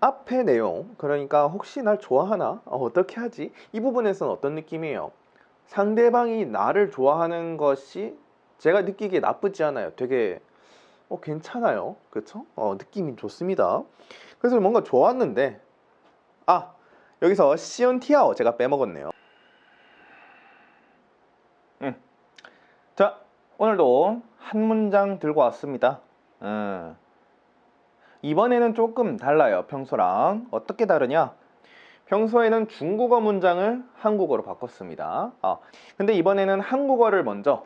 앞에 내용 그러니까 혹시 날 좋아하나? 어, 어떻게 하지? 이 부분에서는 어떤 느낌이에요? 상대방이 나를 좋아하는 것이 제가 느끼기에 나쁘지 않아요. 되게 어, 괜찮아요. 그렇죠 어, 느낌이 좋습니다. 그래서 뭔가 좋았는데 아 여기서 시온티아오 제가 빼먹었네요. 음. 자 오늘도 한 문장 들고 왔습니다. 음. 이번에는 조금 달라요 평소랑. 어떻게 다르냐? 평소에는 중국어 문장을 한국어로 바꿨습니다. 어, 근데 이번에는 한국어를 먼저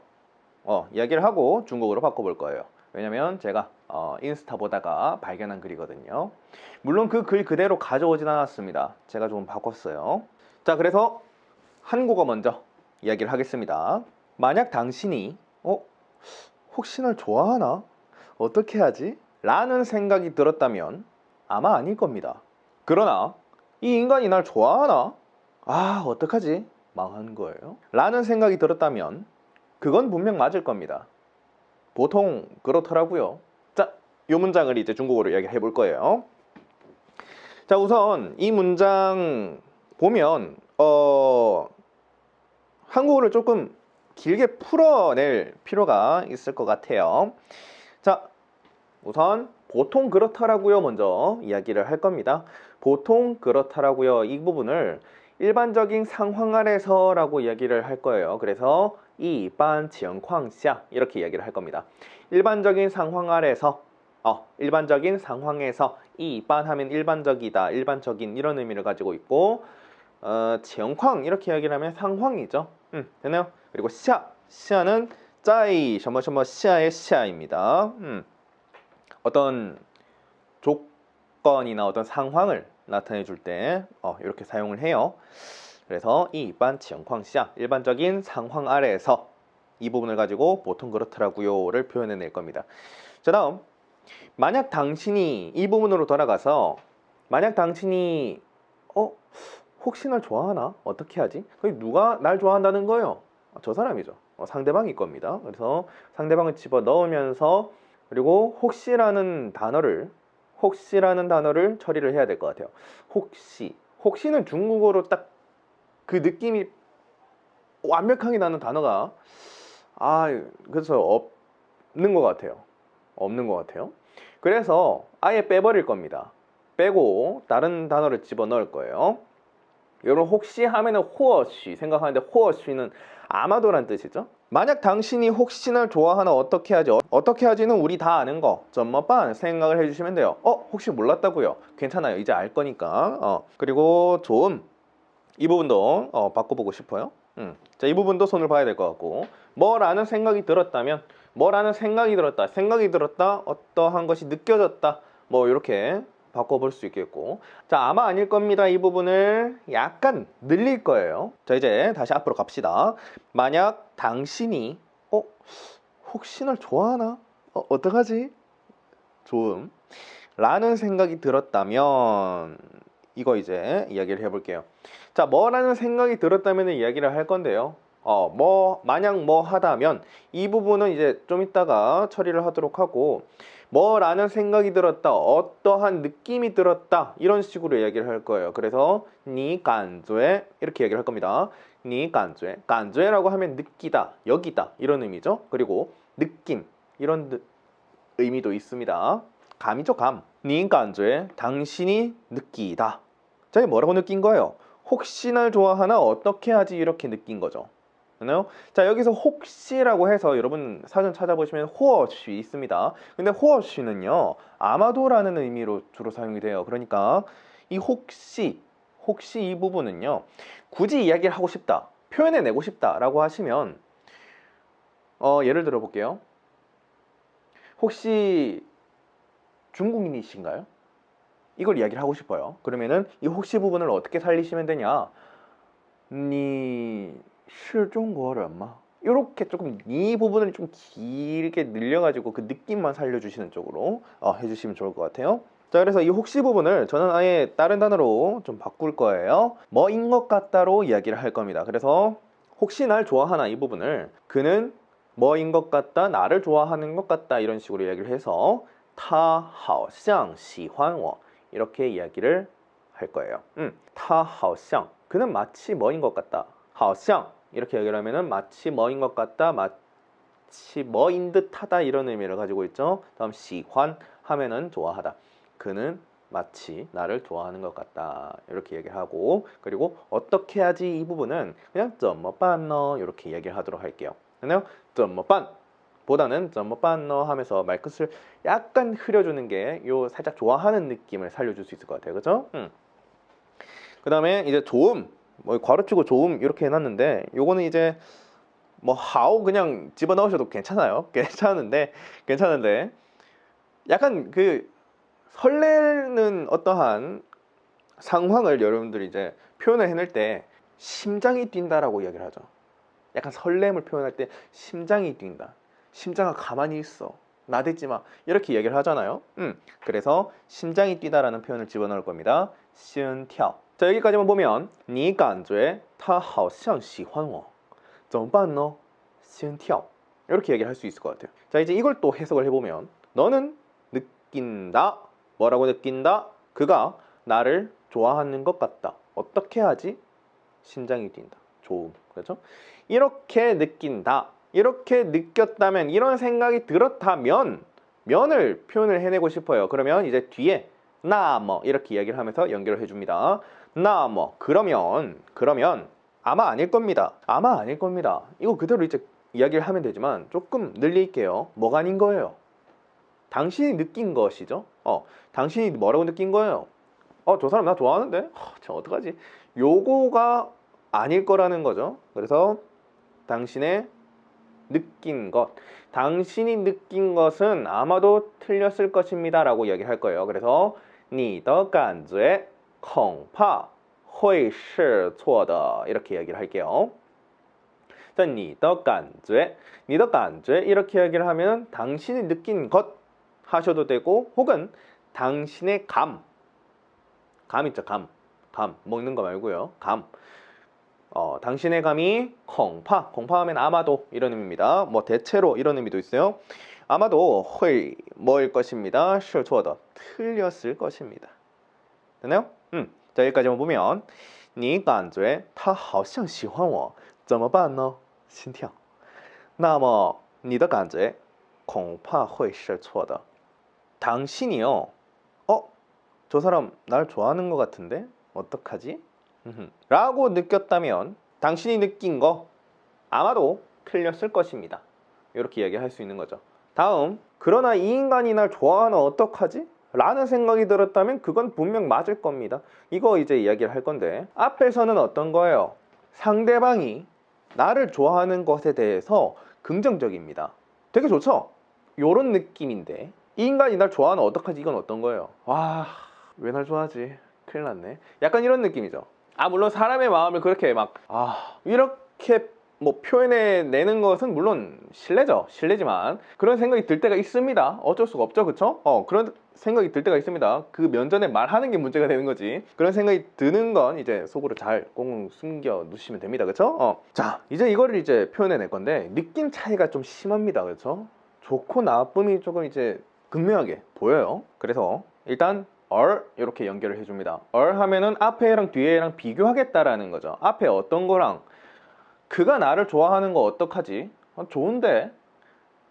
어, 이야기를 하고 중국어로 바꿔볼 거예요. 왜냐면 제가 어, 인스타 보다가 발견한 글이거든요. 물론 그 글 그대로 가져오진 않았습니다. 제가 좀 바꿨어요. 자 그래서 한국어 먼저 이야기를 하겠습니다. 만약 당신이 어? 혹시 날 좋아하나? 어떻게 하지? 라는 생각이 들었다면 아마 아닐 겁니다. 그러나 이 인간이 날 좋아하나? 아, 어떡하지? 망한 거예요. 라는 생각이 들었다면 그건 분명 맞을 겁니다. 보통 그렇더라고요. 자, 이 문장을 이제 중국어로 이야기해 볼 거예요. 자, 우선 이 문장 보면 어 한국어를 조금 길게 풀어낼 필요가 있을 것 같아요. 자, 우선 보통 그렇더라고요 먼저 이야기를 할 겁니다. 보통 그렇더라고요 이 부분을 일반적인 상황 아래서 라고 이야기를 할 거예요. 그래서 이반 지형황샤 이렇게 이야기를 할 겁니다. 일반적인 상황 아래서 어, 일반적인 상황에서 이반 하면 일반적이다, 일반적인 이런 의미를 가지고 있고 어, 지형황 이렇게 이야기를 하면 상황이죠. 음, 되나요? 그리고 시아, 시아는 짜이, 셔머셔머 시아의 시아입니다. 음. 어떤 조건이나 어떤 상황을 나타내 줄때 어, 이렇게 사용을 해요. 그래서 이 일반 지형황 시장 일반적인 상황 아래에서 이 부분을 가지고 보통 그렇더라고요를 표현해낼 겁니다. 자 다음 만약 당신이 이 부분으로 돌아가서 만약 당신이 어 혹시 날 좋아하나 어떻게 하지? 그게 누가 날 좋아한다는 거예요? 저 사람이죠. 어, 상대방일 겁니다. 그래서 상대방을 집어 넣으면서 그리고 혹시라는 단어를 혹시라는 단어를 처리를 해야 될 것 같아요. 혹시 혹시는 중국어로 딱 그 느낌이 완벽하게 나는 단어가 아 그래서 없는 것 같아요. 없는 것 같아요. 그래서 아예 빼버릴 겁니다. 빼고 다른 단어를 집어 넣을 거예요. 여러분 혹시 하면은 호어쉬 생각하는데 호어쉬는 아마도란 뜻이죠. 만약 당신이 혹시나 좋아하나 어떻게 하지? 어, 떻게 하지는 우리 다 아는 거. 점머반 생각을 해주시면 돼요. 어 혹시 몰랐다고요? 괜찮아요. 이제 알 거니까. 어 그리고 좋음 이 부분도 어, 바꿔보고 싶어요. 음. 자 이 부분도 손을 봐야 될 것 같고 뭐라는 생각이 들었다면 뭐라는 생각이 들었다. 생각이 들었다. 어떠한 것이 느껴졌다. 뭐 이렇게 바꿔볼 수 있겠고. 자 아마 아닐 겁니다. 이 부분을 약간 늘릴 거예요. 자 이제 다시 앞으로 갑시다. 만약 당신이 어 혹시 날 좋아하나? 어, 어떡하지? 좋음. 라는 생각이 들었다면 이거 이제 이야기를 해볼게요. 자 뭐라는 생각이 들었다면 이야기를 할 건데요 어, 뭐, 만약 뭐 하다면 이 부분은 이제 좀 이따가 처리를 하도록 하고 뭐라는 생각이 들었다 어떠한 느낌이 들었다 이런 식으로 이야기를 할 거예요. 그래서 니 간조에 이렇게 얘기를 할 겁니다. 니 간조에 간조에라고 하면 느끼다 여기다 이런 의미죠. 그리고 느낌 이런 의미도 있습니다. 감이죠 감니 간조에 당신이 느끼다. 자 뭐라고 느낀 거예요? 혹시 날 좋아하나 어떻게 하지? 이렇게 느낀 거죠 되나요? 자 여기서 혹시라고 해서 여러분 사전 찾아보시면 호어쉬 있습니다. 근데 호어쉬는요 아마도라는 의미로 주로 사용이 돼요. 그러니까 이 혹시 혹시 이 부분은요 굳이 이야기를 하고 싶다 표현해내고 싶다라고 하시면 어, 예를 들어 볼게요. 혹시 중국인이신가요? 이걸 이야기를 하고 싶어요. 그러면은 이 혹시 부분을 어떻게 살리시면 되냐? 니 실종거를 엄마 이렇게 조금 이 부분을 좀 길게 늘려가지고 그 느낌만 살려주시는 쪽으로 어, 해주시면 좋을 것 같아요. 자 그래서 이 혹시 부분을 저는 아예 다른 단어로 좀 바꿀 거예요. 뭐인 것 같다로 이야기를 할 겁니다. 그래서 혹시 날 좋아하나 이 부분을 그는 뭐인 것 같다, 나를 좋아하는 것 같다 이런 식으로 이야기를 해서 他好像喜欢我 이렇게 이야기를 할 거예요. 음, 他好像 그는 마치 뭐인 것 같다. 하오샹 이렇게 얘기를 하면은 마치 뭐인 것 같다, 마치 뭐인 듯하다 이런 의미를 가지고 있죠. 다음 시환 하면은 좋아하다. 그는 마치 나를 좋아하는 것 같다 이렇게 얘기를 하고 그리고 어떻게 하지 이 부분은 그냥 점뭐빤너 이렇게 얘기를 하도록 할게요. 그냥 점뭐빤 보다는 점뭐빤너 하면서 말 끝을 약간 흐려주는 게 요 살짝 좋아하는 느낌을 살려줄 수 있을 것 같아요. 그죠? 음. 그 다음에 이제 좋음 뭐 괄호치고 좋음 이렇게 해놨는데 요거는 이제 뭐 하오 그냥 집어넣으셔도 괜찮아요. 괜찮은데 괜찮은데 약간 그 설레는 어떠한 상황을 여러분들이 이제 표현을 해낼 때 심장이 뛴다라고 이야기를 하죠. 약간 설렘을 표현할 때 심장이 뛴다. 심장아 가만히 있어. 나대지 마. 이렇게 얘기를 하잖아요. 음, 그래서 심장이 뛰다라는 표현을 집어넣을 겁니다. 心跳. 자 여기까지만 보면 你感觉他好像喜欢我怎么办呢?心跳. 이렇게 얘기를 할 수 있을 것 같아요. 자 이제 이걸 또 해석을 해보면 너는 느낀다. 뭐라고 느낀다? 그가 나를 좋아하는 것 같다. 어떻게 하지? 심장이 뛴다. 좋음. 그렇죠? 이렇게 느낀다. 이렇게 느꼈다면 이런 생각이 들었다면 면을 표현을 해내고 싶어요. 그러면 이제 뒤에 나뭐 이렇게 이야기를 하면서 연결을 해줍니다. 나뭐 그러면 그러면 아마 아닐 겁니다. 아마 아닐 겁니다. 이거 그대로 이제 이야기를 하면 되지만 조금 늘릴게요. 뭐가 아닌 거예요? 당신이 느낀 것이죠. 어, 당신이 뭐라고 느낀 거예요? 어, 저 사람 나 좋아하는데? 허, 저 어떡하지? 요거가 아닐 거라는 거죠. 그래서 당신의 느낀 것, 당신이 느낀 것은 아마도 틀렸을 것입니다라고 이야기할 거예요. 그래서 니더 간주에 恐怕会是错的 이렇게 이야기를 할게요. 자, 你的感觉,你的感觉 이렇게 이야기를 하면 당신이 느낀 것 하셔도 되고 혹은 당신의 감, 감 있죠, 감, 감 먹는 거 말고요, 감. 어, 당신의 감이 공파, 공파하면 아마도 이런 의미입니다. 뭐 대체로 이런 의미도 있어요. 아마도 회 뭐일 것입니다. 是错的 틀렸을 것입니다. 됐나요? 음, 자 여기까지만 보면 你感觉他好像喜欢我怎么办呢心跳那么你的感觉恐怕会是错的 당신이요 어? 저 사람 날 좋아하는 것 같은데 어떡하지? 라고 느꼈다면 당신이 느낀 거 아마도 틀렸을 것입니다. 이렇게 이야기할 수 있는 거죠. 다음, 그러나 이 인간이 날 좋아하는 어떡하지? 라는 생각이 들었다면 그건 분명 맞을 겁니다. 이거 이제 이야기를 할 건데 앞에서는 어떤 거예요? 상대방이 나를 좋아하는 것에 대해서 긍정적입니다. 되게 좋죠? 요런 느낌인데 이 인간이 날 좋아하는 어떡하지? 이건 어떤 거예요? 와, 왜 날 좋아하지? 큰일 났네. 약간 이런 느낌이죠. 아 물론 사람의 마음을 그렇게 막 아 이렇게 뭐 표현해 내는 것은 물론 실례죠 실례지만 그런 생각이 들 때가 있습니다 어쩔 수가 없죠 그쵸 어 그런 생각이 들 때가 있습니다. 그 면전에 말하는 게 문제가 되는 거지. 그런 생각이 드는 건 이제 속으로 잘 꽁꽁 숨겨 놓으시면 됩니다. 그쵸? 어자 이제 이거를 이제 표현해 낼 건데 느낌 차이가 좀 심합니다. 그쵸? 좋고 나쁨이 조금 이제 극명하게 보여요. 그래서 일단 얼 이렇게 연결을 해 줍니다. 얼 하면은 앞에랑 뒤에랑 비교하겠다라는 거죠. 앞에 어떤 거랑 그가 나를 좋아하는 거 어떡하지? 아, 좋은데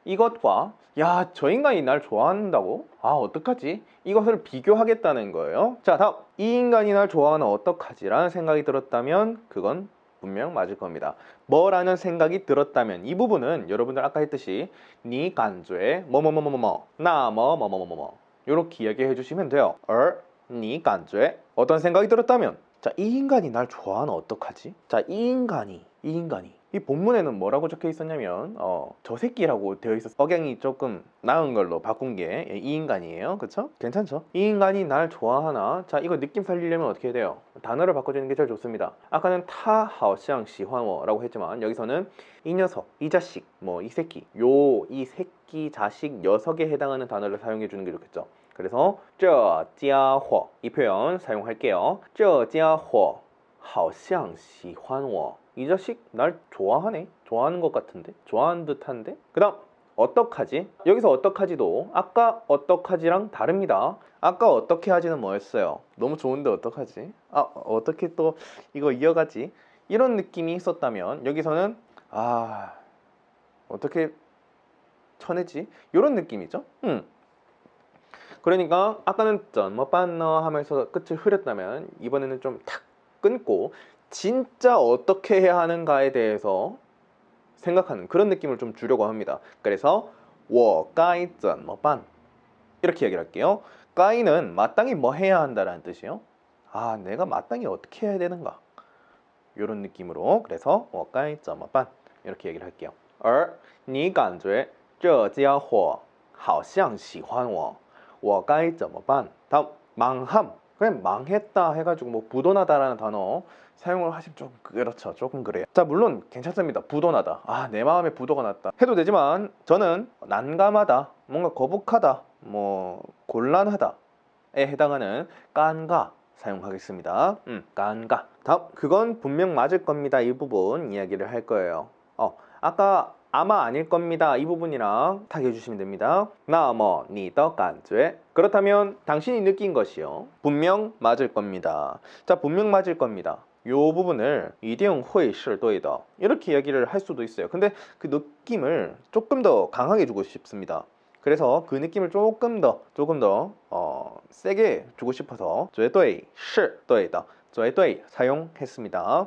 이것과 야 저 인간이 날 좋아한다고? 아 어떡하지? 이것을 비교하겠다는 거예요. 자 다음 이 인간이 날 좋아하는 어떡하지? 라는 생각이 들었다면 그건 분명 맞을 겁니다. 뭐라는 생각이 들었다면 이 부분은 여러분들 아까 했듯이 니 간주에 뭐뭐뭐뭐뭐 나뭐 뭐뭐뭐뭐 이렇게 이야기해 주시면 돼요. 어, 니 간주에 어떤 생각이 들었다면 자, 이 인간이 날 좋아하는 어떡하지? 자, 이 인간이 이 인간이 이 본문에는 뭐라고 적혀 있었냐면 어, 저 새끼라고 되어 있었어. 억양이 조금 나은 걸로 바꾼 게 이 인간이에요. 그쵸? 괜찮죠? 이 인간이 날 좋아하나? 자, 이거 느낌 살리려면 어떻게 해야 돼요? 단어를 바꿔주는 게 제일 좋습니다. 아까는 타好像 喜欢我라고 했지만 여기서는 이 녀석, 이 자식, 뭐 이 새끼, 요 이 새끼, 자식, 녀석에 해당하는 단어를 사용해 주는 게 좋겠죠. 그래서 这家伙이 표현 사용할게요. 这家伙好像喜欢我 이 자식 날 좋아하네 좋아하는 것 같은데 좋아하는 듯한데 그 다음 어떡하지? 여기서 어떡하지도 아까 어떡하지랑 다릅니다. 아까 어떻게 하지는 뭐였어요? 너무 좋은데 어떡하지? 아 어떻게 또 이거 이어가지? 이런 느낌이 있었다면 여기서는 아 어떻게 쳐내지? 이런 느낌이죠. 음. 그러니까 아까는 쩌뭐빤너 하면서 끝을 흐렸다면 이번에는 좀 탁 끊고 진짜 어떻게 해야 하는가에 대해서 생각하는 그런 느낌을 좀 주려고 합니다. 그래서 我该怎么办 이렇게 얘기를 할게요. 까이는 마땅히 뭐 해야 한다라는 뜻이에요. 아, 내가 마땅히 어떻게 해야 되는가? 이런 느낌으로 그래서 我该怎么办 이렇게 얘기를 할게요. 而你感觉这家伙好像喜欢我我该怎么办 다음 망함 그냥 망했다 해가지고 뭐 부도나다라는 단어 사용을 하시면 좀 그렇죠. 조금 그래요. 자 물론 괜찮습니다. 부도나다. 아 내 마음에 부도가 났다. 해도 되지만 저는 난감하다 뭔가 거북하다 뭐 곤란하다에 해당하는 깐가 사용하겠습니다. 음 깐가. 다음 그건 분명 맞을 겁니다. 이 부분 이야기를 할 거예요. 어 아까 아마 아닐 겁니다. 이 부분이랑 타게 해주시면 됩니다. 나뭐 니더 간죄 그렇다면 당신이 느낀 것이요. 분명 맞을 겁니다. 자, 분명 맞을 겁니다. 요 부분을 이定会是对的 이렇게 이야기를 할 수도 있어요. 근데 그 느낌을 조금 더 강하게 주고 싶습니다. 그래서 그 느낌을 조금 더 조금 더 어, 세게 주고 싶어서 绝对是对的绝对 사용했습니다.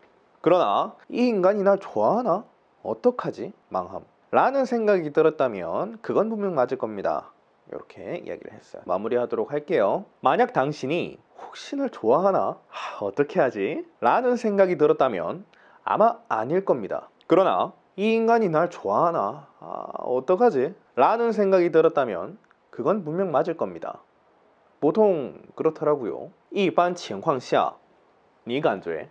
그러나 이 인간이 날 좋아하나? 어떡하지? 망함. 라는 생각이 들었다면 그건 분명 맞을 겁니다. 이렇게 이야기를 했어요. 마무리하도록 할게요. 만약 당신이 혹시 날 좋아하나? 하, 어떻게 하지? 라는 생각이 들었다면 아마 아닐 겁니다. 그러나 이 인간이 날 좋아하나? 아, 어떡하지? 라는 생각이 들었다면 그건 분명 맞을 겁니다. 보통 그렇더라고요. 一般情况下你感觉